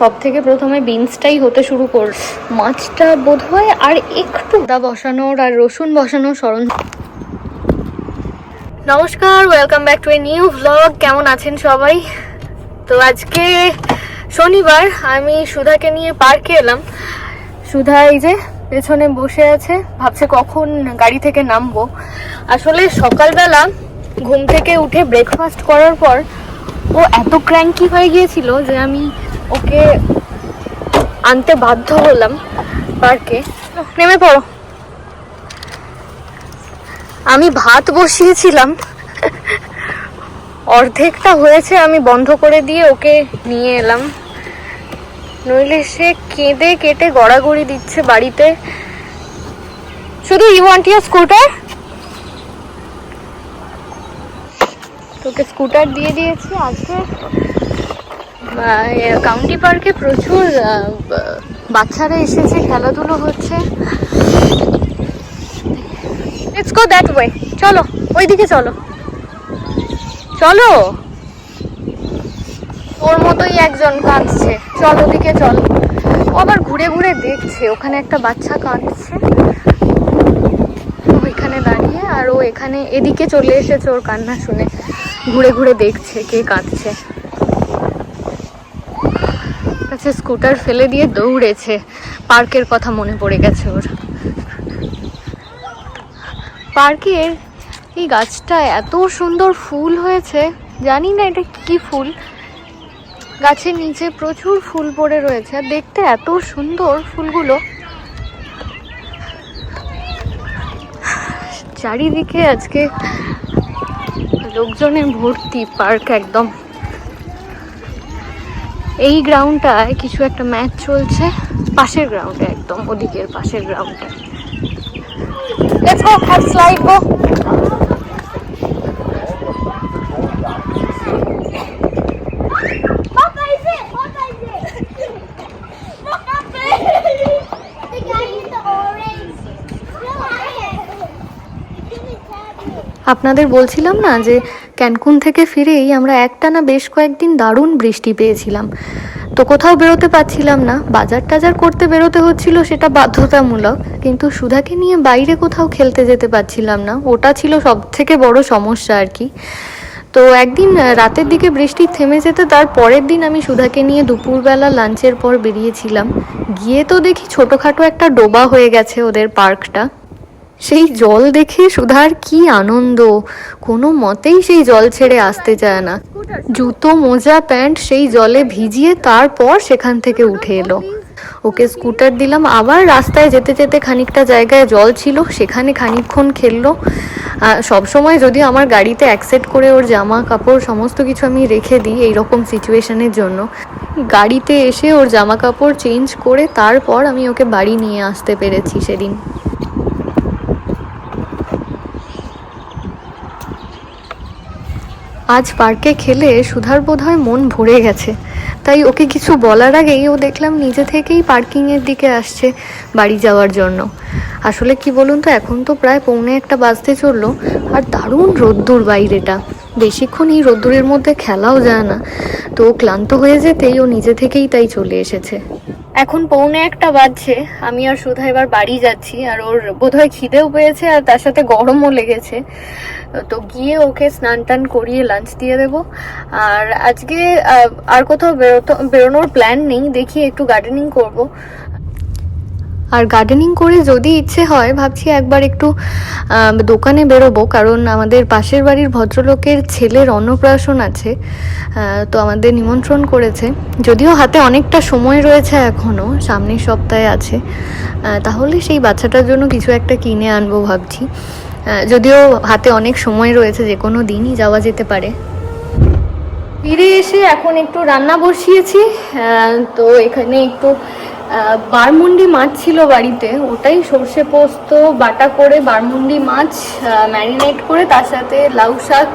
সব থেকে প্রথমে বিনসটাই হতে শুরু কর মাছটা বোধ হয় আর একটু দা বসানোর আর রসুন বসানোর সরঞ্জাম নমস্কার welcome back to a new vlog কেমন আছেন সবাই? তো আজকে শনিবার, আমি সুধাকে নিয়ে পার্কে এলাম। সুধা এই যে পেছনে বসে আছে, ভাবছে কখন গাড়ি থেকে নামবো। আসলে সকালবেলা ঘুম থেকে উঠে ব্রেকফাস্ট করার পর ও এত ক্র্যাঙ্কি হয়ে গিয়েছিল যে আমি ওকে আনতে বাধ্য হলাম পার্কে। নেমে পড়ো। আমি ভাত বসিয়েছিলাম। অর্ধেকটা হয়েছে, আমি বন্ধ করে দিয়ে ওকে নিয়ে এলাম। নইলে সে কেঁদে কেটে গড়াগড়ি দিচ্ছে বাড়িতে। শুধু ইউ ওয়ান্ট ইয়ার স্কুটার? তোকে স্কুটার দিয়ে দিয়েছি আজকে। কাউন্টি পার্কে প্রচুর বাচ্চারা এসেছে, খেলাধুলো হচ্ছে। লেটস গো দ্যাট ওয়ে চলো, ওইদিকে চলো। চলো। ওর মতোই একজন কাঁদছে। চলো ওদিকে, চলো। ও আবার ঘুরে ঘুরে দেখছে, ওখানে একটা বাচ্চা কাঁদছে। ওইখানে দাঁড়িয়ে, আর ও এখানে এদিকে চলে এসেছে ওর কান্না শুনে। ঘুরে ঘুরে দেখছে কে কাঁদছে। কাছে স্কুটার ফেলে দিয়ে দৌড়েছে। পার্কের কথা মনে পড়ে গেছে ওর। পার্কের এই গাছটা এত সুন্দর ফুল হয়েছে। জানি না এটা কি ফুল। গাছের নিচে প্রচুর ফুল পড়ে রয়েছে। আর দেখতে এত সুন্দর ফুলগুলো। চারিদিকে আজকে লোকজনে ভর্তি, পার্ক একদম। এই গ্রাউন্ডটায় কিছু একটা ম্যাচ চলছে, পাশের গ্রাউন্ডে একদম, ওদিকের পাশের গ্রাউন্ডে Let's go, have slide, go. আপনাদের বলছিলাম না যে ক্যানকুন থেকে ফিরেই আমরা একটানা বেশ কয়েকদিন দারুণ বৃষ্টি পেয়েছিলাম। তো কোথাও বেরোতে পারছিলাম না, বাজার টাজার করতে বেরোতে হচ্ছিল সেটা বাধ্যতামূলক, কিন্তু সুধাকে নিয়ে বাইরে কোথাও খেলতে যেতে পারছিলাম না, ওটা ছিল সব থেকে বড় সমস্যা আর কি। তো একদিন রাতের দিকে বৃষ্টি থেমে যেতে তার পরের দিন আমি সুধাকে নিয়ে দুপুরবেলা লাঞ্চের পর বেরিয়েছিলাম। গিয়ে তো দেখি ছোটোখাটো একটা ডোবা হয়ে গেছে ওদের পার্কটা। সেই জল দেখে সুধার কি আনন্দ। কোনো মতেই সেই জল ছেড়ে আসতে চায় না। জুতো, মোজা, প্যান্ট সেই জলে ভিজিয়ে তারপর সেখান থেকে উঠে এলো। ওকে স্কুটার দিলাম। আবার রাস্তায় যেতে যেতে খানিকটা জায়গায় জল ছিল, সেখানে খানিকক্ষণ খেললো। সব সময় যদি আমার গাড়িতে অ্যাকসেপ্ট করে ওর জামা, কাপড়, সমস্ত কিছু আমি রেখে দিই এই রকম সিচুয়েশনের জন্য। গাড়িতে এসে ওর জামা কাপড় চেঞ্জ করে তারপর আমি ওকে বাড়ি নিয়ে আসতে পেরেছি সেদিন। আজ পার্কে খেলে সুধার বোধহয় মন ভরে গেছে। তাই ওকে কিছু বলার আগেই ও দেখলাম নিজে থেকেই পার্কিংয়ের দিকে আসছে বাড়ি যাওয়ার জন্য। আসলে কি বলুন তো, এখন তো প্রায় পৌনে একটা বাজতে চলল, আর দারুণ রোদ্দুর বাইরেটা। বেশিক্ষণ এই রোদ্দুরের মধ্যে খেলাও যায় না। তো ও ক্লান্ত হয়ে যেতেই ও নিজে থেকেই তাই চলে এসেছে। এখন পৌনে একটা বাজছে। আমি আর সুধা এবার বাড়ি যাচ্ছি, আর ওর বোধহয় খিদেও পেয়েছে আর তার সাথে গরমও লেগেছে। তো গিয়ে ওকে স্নান টান করিয়ে লাঞ্চ দিয়ে দেব। আর আজকে আর কোথাও বেরোতো, বেরোনোর প্ল্যান নেই। দেখি একটু গার্ডেনিং করব। আর গার্ডেনিং করে যদি ইচ্ছে হয়, ভাবছি একবার একটু দোকানে বেরোবো। কারণ আমাদের পাশের বাড়ির ভদ্রলোকের ছেলের অন্নপ্রাশন আছে তো আমাদের নিমন্ত্রণ করেছে। যদিও হাতে অনেকটা সময় রয়েছে এখনও সামনের সপ্তাহে আছে। তাহলে সেই বাচ্চাটার জন্য কিছু একটা কিনে আনব ভাবছি। যদিও হাতে অনেক সময় রয়েছে, যে কোনো দিনই যাওয়া যেতে পারে। ফিরে এসে এখন একটু রান্না বসিয়েছি তো এখানে একটু বারমুন্ডি মাছ ছিল বাড়িতে, ওটাই সর্ষে পোস্ত, বাটা করে বারমুন্ডি মাছ ম্যারিনেট করে তার সাথে লাউ শাক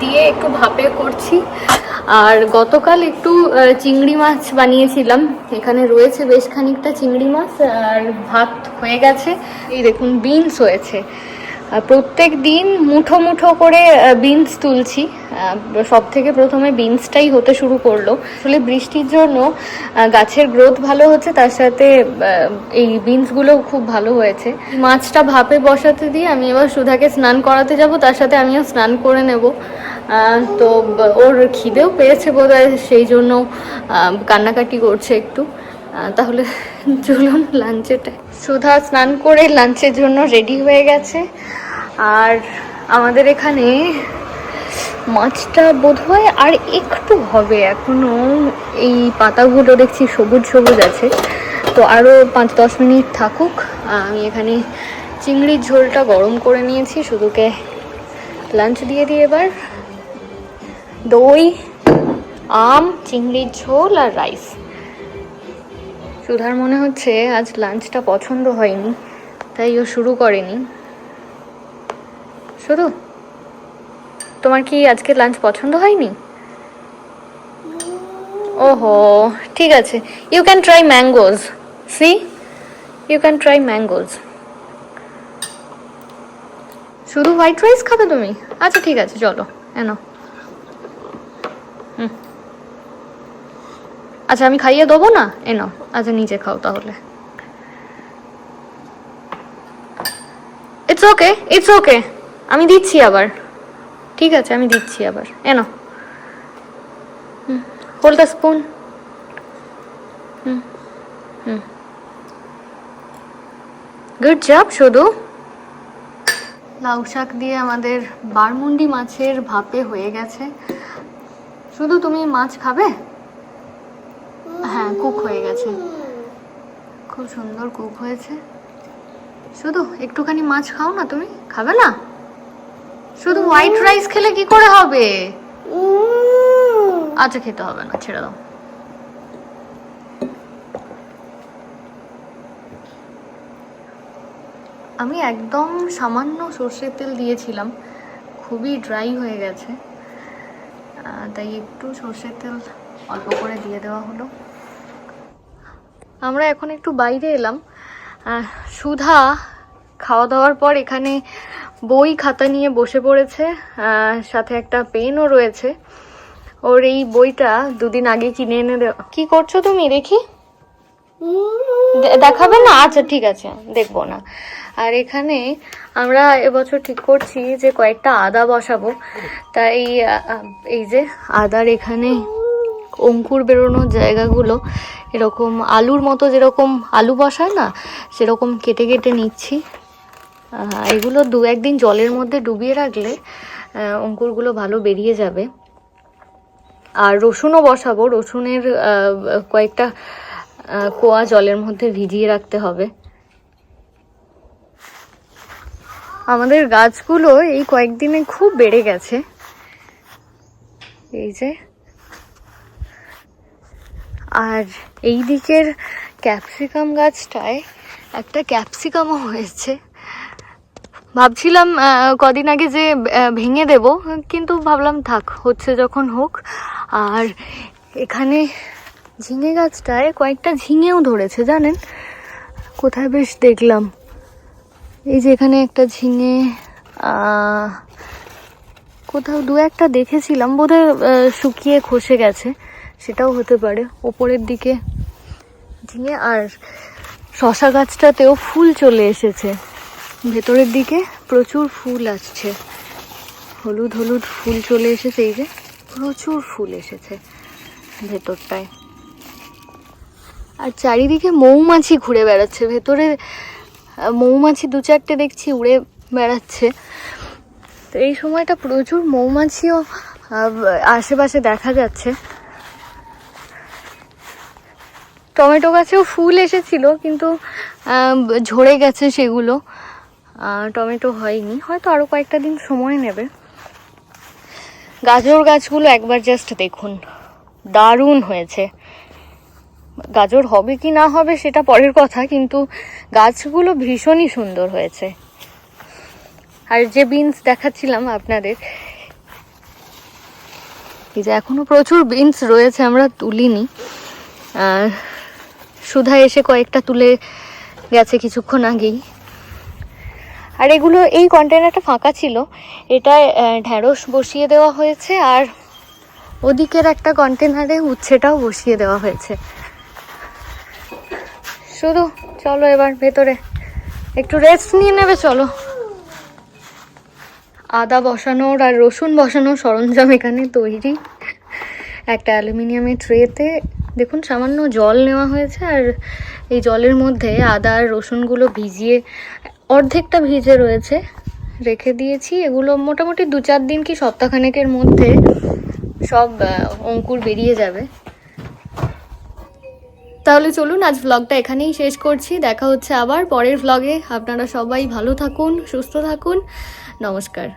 দিয়ে একটু ভাপে করছি। আর গতকাল একটু চিংড়ি মাছ বানিয়েছিলাম। এখানে রয়েছে বেশ খানিকটা চিংড়ি মাছ, আর ভাত হয়ে গেছে। এই দেখুন, বিনস হয়েছে। প্রত্যেক দিন মুঠো মুঠো করে বিনস তুলছি। সব থেকে প্রথমে বিনসটাই হতে শুরু করল। আসলে বৃষ্টির জন্য গাছের গ্রোথ ভালো হচ্ছে, তার সাথে এই বিনসগুলো খুব ভালো হয়েছে। মাছটা ভাপে বসাতে দিয়ে আমি এবার সুধাকে স্নান করাতে যাব, তার সাথে আমিও স্নান করে নেব। তো ওর খিদেও পেয়েছে বোধ সেই জন্য কান্নাকাটি করছে একটু। তাহলে চলুন লাঞ্চেটা সুধা স্নান করে লাঞ্চের জন্য রেডি হয়ে গেছে। আর আমাদের এখানে মাছটা বোধ হয় আর একটু হবে এখনও। এই পাতাগুলো দেখছি সবুজ সবুজ আছে। তো আরও পাঁচ দশ মিনিট থাকুক। আমি এখানে চিংড়ির ঝোলটা গরম করে নিয়েছি। শুধুকে লাঞ্চ দিয়ে দিই এবার। দই, আম, চিংড়ির ঝোল আর রাইস সুধার মনে হচ্ছে আজ লাঞ্চটা পছন্দ হয়নি, তাই ও শুরু করেনি। শুধু? তোমার কি আজকে লাঞ্চ পছন্দ হয়নি? ওহো, ঠিক আছে। You can try mangoes see you can try mangoes শুধু হোয়াইট রাইস খাবে তুমি? আচ্ছা ঠিক আছে, চলো এনো হুম। আচ্ছা আমি খাইয়ে দেবো না? এনো আচ্ছা নিজে খাও তাহলে। ইটস ওকে ইটস ওকে আমি দিচ্ছি আবার। ঠিক আছে, আমি দিচ্ছি আবার। এনো hold the spoon hmm hmm. Good job শুধু। লাউ শাক দিয়ে আমাদের বারমুন্ডি মাছের ভাপে হয়ে গেছে। শুধু তুমি মাছ খাবে? হ্যাঁ কুক হয়ে গেছে। খুব সুন্দর কুক হয়েছে। শুধু একটুখানি মাছ খাও না তুমি খাবে না? শুধু হোয়াইট রাইস খেলে কি করে হবে? আচ্ছা খেতে হবে না ছেড়ে দাও। আমি একদম সামান্য সর্ষের তেল দিয়েছিলাম খুবই ড্রাই হয়ে গেছে। তাই একটু সর্ষের তেল অল্প করে দিয়ে দেওয়া হলো। আমরা এখন একটু বাইরে এলাম। সুধা খাওয়া দাওয়ার পর এখানে বই খাতা নিয়ে বসে পড়েছে সাথে একটা পেনও রয়েছে। ওর এই বইটা দুদিন আগে কিনে এনে দেওয়া কি করছ তুমি দেখি দেখাবে না? আচ্ছা ঠিক আছে দেখব না। আর এখানে আমরা এবছর ঠিক করছি যে কয়েকটা আদা বসাবো। তাই আ, আ, এই যে আদার এখানে অঙ্কুর বেরোনোর জায়গাগুলো এরকম আলুর মতো যেরকম আলু বসায় না, সেরকম কেটে কেটে নিচ্ছি। এগুলো দু একদিন জলের মধ্যে ডুবিয়ে রাখলে অঙ্কুরগুলো ভালো বেরিয়ে যাবে। আর রসুনও বসাবো, রসুনের কয়েকটা কোয়া জলের মধ্যে ভিজিয়ে রাখতে হবে। আমাদের গাছগুলো এই কয়েকদিনে খুব বেড়ে গেছে। এই যে আর এই দিকের ক্যাপসিকাম গাছটায় একটা ক্যাপসিকামও হয়েছে। ভাবছিলাম কদিন আগে যে ভেঙে দেব, কিন্তু ভাবলাম থাক, হচ্ছে যখন হোক। আর এখানে ঝিঙে গাছটায় কয়েকটা ঝিঙেও ধরেছে, জানেন? কোথায় বেশ দেখলাম। এই যে এখানে একটা ঝিঙে কোথাও দু একটা দেখেছিলাম, বোধহয় শুকিয়ে খসে গেছে। সেটাও হতে পারে। ওপরের দিকে ঝিঙে আর শশা গাছটাতেও ফুল চলে এসেছে। ভেতরের দিকে প্রচুর ফুল আসছে। হলুদ হলুদ ফুল চলে এসেছে, এই যে প্রচুর ফুল এসেছে ভেতরটায়। আর চারিদিকে মৌমাছি ঘুরে বেড়াচ্ছে। ভেতরে মৌমাছি দু চারটে দেখছি উড়ে বেড়াচ্ছে। তো এই সময়টা প্রচুর মৌমাছিও আশেপাশে দেখা যাচ্ছে। টমেটো গাছেও ফুল এসেছিল, কিন্তু ঝরে গেছে সেগুলো। টমেটো হয়নি, হয়তো আরও কয়েকটা দিন সময় নেবে। গাজর গাছগুলো একবার জাস্ট দেখুন। দারুণ হয়েছে। গাজর হবে কি না হবে সেটা পরের কথা, কিন্তু গাছগুলো ভীষণই সুন্দর হয়েছে। আর যে বিনস দেখাচ্ছিলাম আপনাদের, এই যে এখনও প্রচুর বিনস রয়েছে, আমরা তুলিনি। আর সুধা এসে কয়েকটা তুলে গেছে কিছুক্ষণ আগেই। আর এগুলো, এই কন্টেনারটা ফাঁকা ছিল। এটা ঢ্যাঁড়স বসিয়ে দেওয়া হয়েছে আর ওদিকের একটা কন্টেনারে উচ্ছেটাও বসিয়ে দেওয়া হয়েছে। শুধু, চলো এবার ভেতরে। একটু রেস্ট নিয়ে নেবে, চলো। আদা বসানোর আর রসুন বসানোর সরঞ্জাম এখানে তৈরি। একটা অ্যালুমিনিয়ামের ট্রেতে দেখুন, সামান্য জল নেওয়া হয়েছে আর এই জলের মধ্যে আদা আর রসুনগুলো ভিজিয়ে অর্ধেকটা ভিজে রয়েছে, রেখে দিয়েছি। এগুলো মোটামুটি দু চার দিন কি সপ্তাহখানেকের মধ্যে সব অঙ্কুর বেরিয়ে যাবে। তাহলে চলুন, আজ ভ্লগটা এখানেই শেষ করছি। দেখা হচ্ছে আবার পরের ভ্লগে আপনারা সবাই ভালো থাকুন, সুস্থ থাকুন। নমস্কার।